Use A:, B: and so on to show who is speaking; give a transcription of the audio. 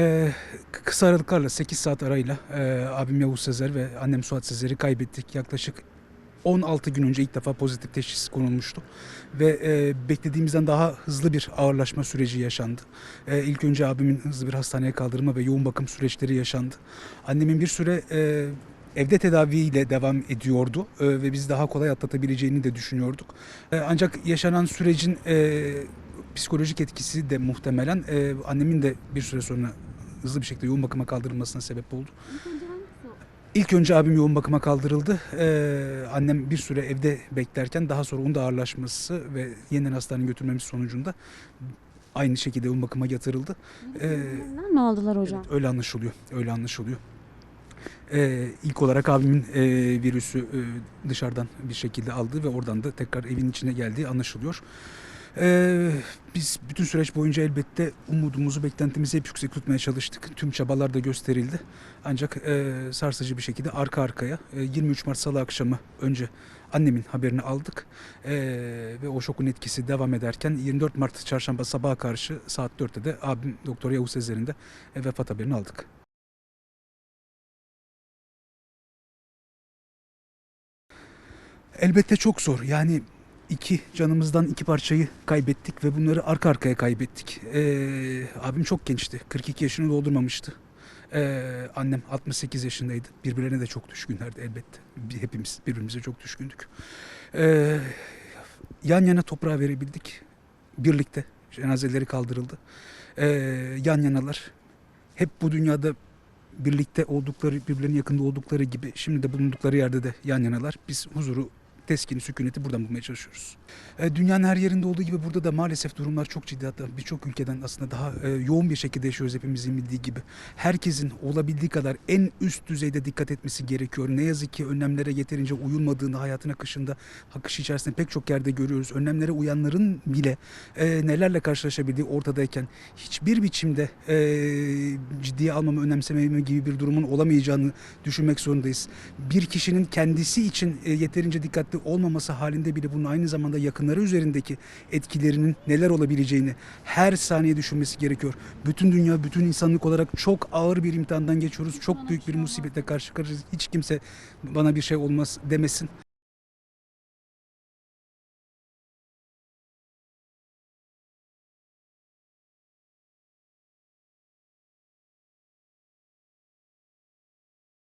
A: Ee, kısa aralıklarla 8 saat arayla e, abim Yavuz Sezer ve annem Suat Sezer'i kaybettik. Yaklaşık 16 gün önce ilk defa pozitif teşhis konulmuştu. Ve e, beklediğimizden daha hızlı bir ağırlaşma süreci yaşandı. E, ilk önce abimin hızlı bir hastaneye kaldırılma ve yoğun bakım süreçleri yaşandı. Annemin bir süre e, evde tedaviyle devam ediyordu e, ve biz daha kolay atlatabileceğini de düşünüyorduk. E, ancak yaşanan sürecin e, psikolojik etkisi de muhtemelen e, annemin de bir süre sonra hızlı bir şekilde yoğun bakıma kaldırılmasına sebep oldu. İlk önce abim yoğun bakıma kaldırıldı. Ee, annem bir süre evde beklerken daha sonra onun da ağırlaşması ve yeniden hastaneye götürmemiz sonucunda aynı şekilde yoğun bakıma yatırıldı. Ee,
B: mi aldılar hocam?
A: Evet, öyle anlaşılıyor. Öyle anlaşılıyor. Ee, ilk olarak abimin e, virüsü e, dışarıdan bir şekilde aldı ve oradan da tekrar evin içine geldiği anlaşılıyor. Ee, biz bütün süreç boyunca elbette umudumuzu, beklentimizi hep yüksek tutmaya çalıştık. Tüm çabalar da gösterildi. Ancak e, sarsıcı bir şekilde arka arkaya e, 23 Mart Salı akşamı önce annemin haberini aldık. E, ve o şokun etkisi devam ederken 24 Mart çarşamba sabaha karşı saat 4'te de abim Doktor Yavuz Sezer'in de e, vefat haberini aldık. Elbette çok zor. Yani iki canımızdan iki parçayı kaybettik ve bunları arka arkaya kaybettik. Ee, abim çok gençti. 42 yaşını doldurmamıştı. Ee, annem 68 yaşındaydı. Birbirlerine de çok düşkünlerdi elbette. Hepimiz birbirimize çok düşkündük. Ee, yan yana toprağa verebildik. Birlikte cenazeleri kaldırıldı. Ee, yan yanalar. Hep bu dünyada birlikte oldukları, birbirlerinin yakında oldukları gibi şimdi de bulundukları yerde de yan yanalar. Biz huzuru, teskini, sükuneti buradan bulmaya çalışıyoruz. E, dünyanın her yerinde olduğu gibi burada da maalesef durumlar çok ciddi. Hatta birçok ülkeden aslında daha e, yoğun bir şekilde yaşıyoruz hepimizin bildiği gibi. Herkesin olabildiği kadar en üst düzeyde dikkat etmesi gerekiyor. Ne yazık ki önlemlere yeterince uyulmadığını hayatın akışında, akış içerisinde pek çok yerde görüyoruz. Önlemlere uyanların bile e, nelerle karşılaşabildiği ortadayken hiçbir biçimde ciddiye almama, önemsememe gibi bir durumun olamayacağını düşünmek zorundayız. Bir kişinin kendisi için yeterince dikkatli olmaması halinde bile bunun aynı zamanda yakınları üzerindeki etkilerinin neler olabileceğini her saniye düşünmesi gerekiyor. Bütün dünya, bütün insanlık olarak çok ağır bir imtihandan geçiyoruz. Çok büyük bir musibetle karşı karşıyayız. Hiç kimse bana bir şey olmaz demesin.